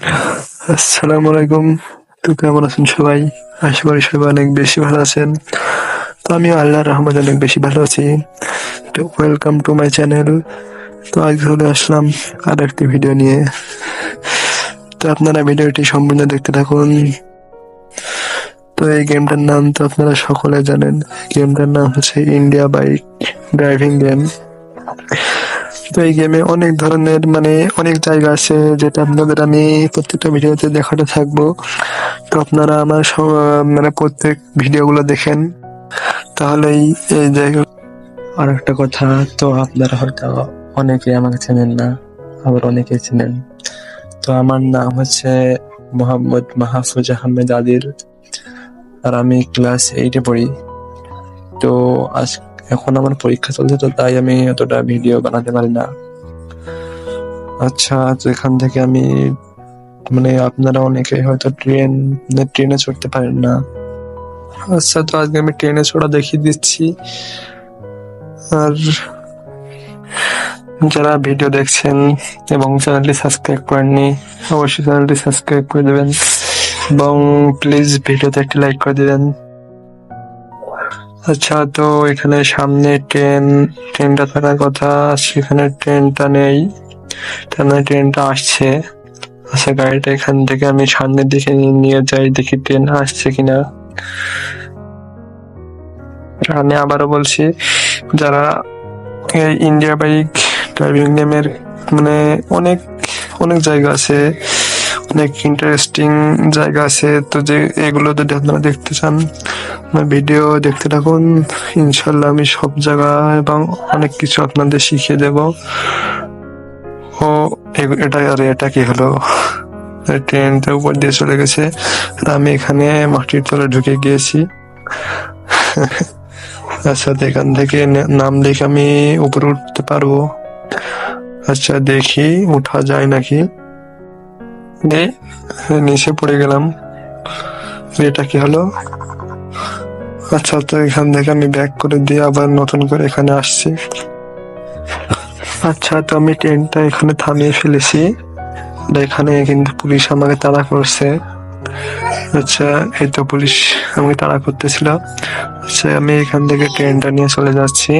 আসসালামু আলাইকুম। তো কেমন আছেন সবাই? আশা করি সবাই অনেক বেশি ভালো আছেন। তো আমি আল্লাহর রহমত অনেক বেশি ভালো আছি। তো ওয়েলকাম টু মাই চ্যানেল তো আজ চলে আসলাম আর একটি ভিডিও নিয়ে। তো আপনারা ভিডিওটি সম্পূর্ণ দেখতে থাকুন। তো এই গেমটার নাম তো আপনারা সকলে জানেন। গেমটার নাম হচ্ছে ইন্ডিয়া বাইক ড্রাইভিং গেম তো এই গেমে অনেক ধরনের মানে অনেক জায়গা আছে যেটা আপনাদের আমি প্রত্যেকটা ভিডিওতে দেখাতে থাকব। তো আপনারা আমার মানে প্রত্যেক ভিডিওগুলো দেখেন। তাহলেই এই জায়গা আর একটা কথা, তো আপনারা হয়তো অনেকে আমাকে চেনেন না, আবার অনেকে চেনেন। তো আমার নাম হচ্ছে মোহাম্মদ মাহফুজ আহমেদ আদিল। আর আমি ক্লাস এইটে পড়ি। তো আজ এখন আমার পরীক্ষা চলছে তো, তাই আমি অতটা ভিডিও বানাতে পারি না। আচ্ছা তো এখান থেকে আমি মানে আপনারা অনেকে হয়তো ট্রেন ট্রেনে চড়তে পারেন না। আচ্ছা তো আজকে আমি ট্রেনে চড়া দেখিয়ে দিচ্ছি। আর যারা ভিডিও দেখছেন এবং চ্যানেলটি সাবস্ক্রাইব করেননি, অবশ্যই চ্যানেলটি সাবস্ক্রাইব করে দেবেন। এবং প্লিজ ভিডিওতে একটি লাইক করে দিবেন। আচ্ছা তো এখানে সামনে ট্রেন, ট্রেনটা থাকার কথা, সেখানে ট্রেনটা নেই। তার মানে ট্রেনটা আসছে। আচ্ছা গাড়িটা এখান থেকে আমি সামনের দিকে নিয়ে- যাই, দেখি ট্রেন আসছে কিনা। আমি আবারও বলছি, যারা ইন্ডিয়া বাইক ড্রাইভিং গেমের মানে অনেক অনেক জায়গা আছে অনেক ইন্টারেস্টিং জায়গা আছে। তো যে এগুলো যদি আপনারা দেখতে চান, আমার ভিডিও দেখতে থাকুন। ইনশাল্লাহ আমি সব জায়গা এবং অনেক কিছু আপনাদের শিখিয়ে দেব। ও এটা আর এটা কি হলো? ট্রেনটা উপর দিয়ে চলে গেছে। আমি এখানে মাটির তলে ঢুকে গিয়েছি। আচ্ছা এখান থেকে নাম দেখে আমি উপরে উঠতে পারব। আচ্ছা দেখি, উঠা যায় নাকি? দে। নিচে পড়ে গেলাম। এটা কি হলো? আচ্ছা তো এখান থেকে আমি ব্যাক করে দিয়ে আবার নতুন করে এখানে আসছি। আচ্ছা তো আমি ট্রেনটা এখানে থামিয়ে ফেলেছি। এখানে কিন্তু পুলিশ আমাকে তাড়া করছে। আচ্ছা এই তো পুলিশ আমাকে তাড়া করতেছিল। আচ্ছা আমি এখান থেকে ট্রেনটা নিয়ে চলে যাচ্ছি।